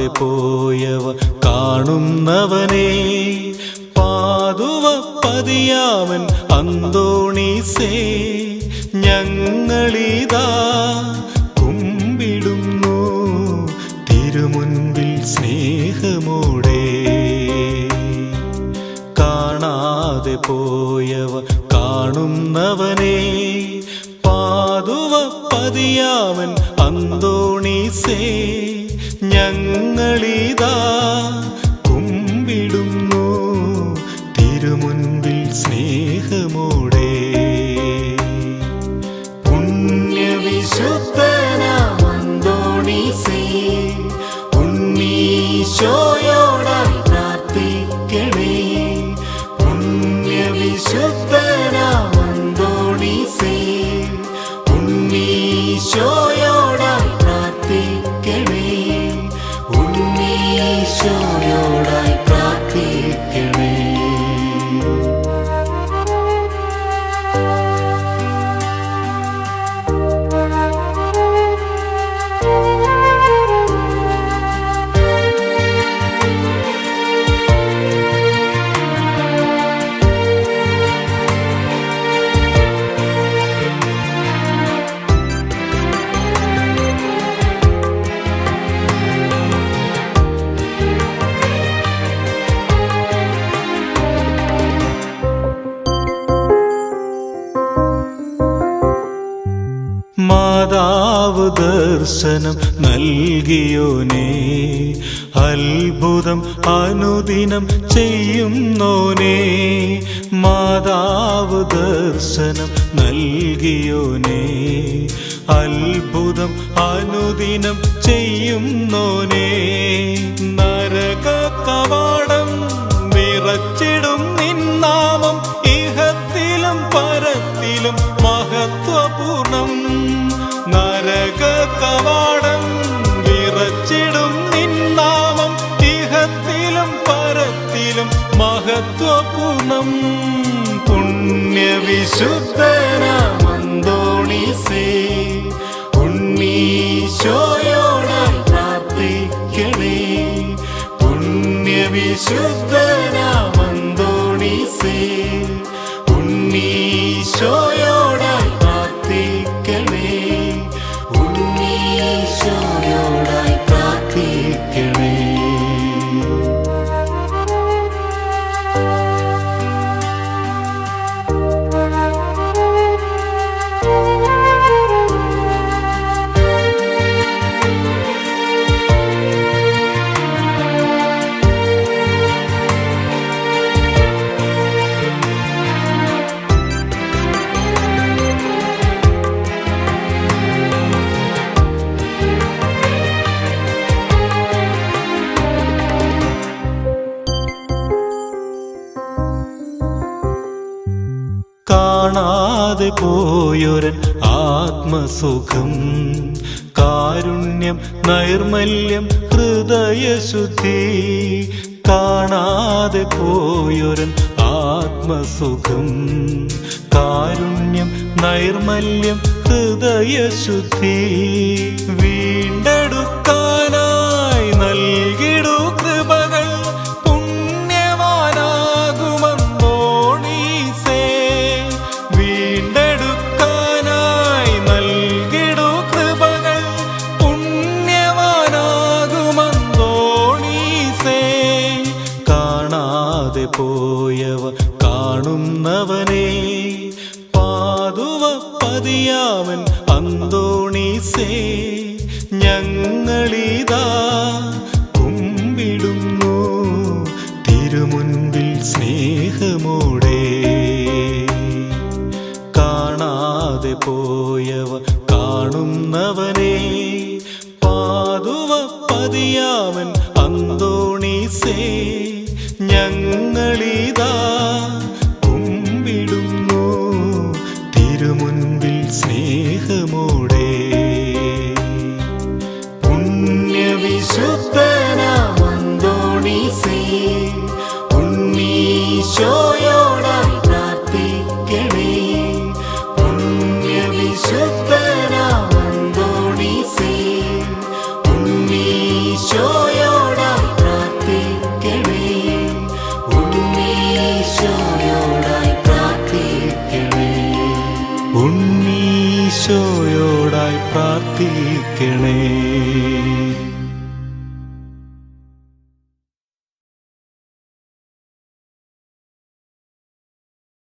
കാണാതെ പോയവ കാണുന്നവനെ. പാതുവ പതിയാവൻ അന്തോണീസേ ഞങ്ങളിതാ കുമ്പിടുന്നു തിരുമുൻപിൽ സ്നേഹമോടെ. കാണാതെ പോയവ കാണുന്നവനെ പതിയാവൻ അന്തോണീസേ ഞങ്ങളിതാ ഉണ്ണീശോയോടായി പ്രാർത്ഥിക്കണേ ദർശനം നൽകിയോനേ. അത്ഭുതം അനുദിനം ചെയ്യുന്നോനേ. മാതാവ് ദർശനം നൽകിയോനേ. അത്ഭുതം അനുദിനം ചെയ്യുന്നോനേ. മഹത്വപൂർണം പുണ്യവിശുദ്ധനാമന്തോണീസേ. ഉണ്ണീശോയോട് പ്രാർത്ഥിക്കണേ. പുണ്യവിശുദ്ധനാമന്തോണീസേ. ഉണ്ണീശോയോടായി പ്രാർത്ഥിക്കണേ കാണാതെ പോയൊരൻ ആത്മസുഖം. കാരുണ്യം നൈർമല്യം ഹൃദയശുദ്ധി കാണാതെ പോയൊരൻ ആത്മസുഖം. കാരുണ്യം നൈർമല്യം ഹൃദയശുദ്ധി പോയവ കാണുന്നവനെ. പാതുവ പതിയാവൻ അന്തോണീസേ. ഞങ്ങളിതാ കുമ്പിടുന്നു തിരുമുൻപിൽ സ്നേഹമോടെ. കാണാതെ പോയവ കാണുന്നവനെ. പാതുവ പതിയാവൻ അന്തോണീസേ. ഞങ്ങളിതാ കൃപയോടായി പ്രാർത്ഥിക്കണേ.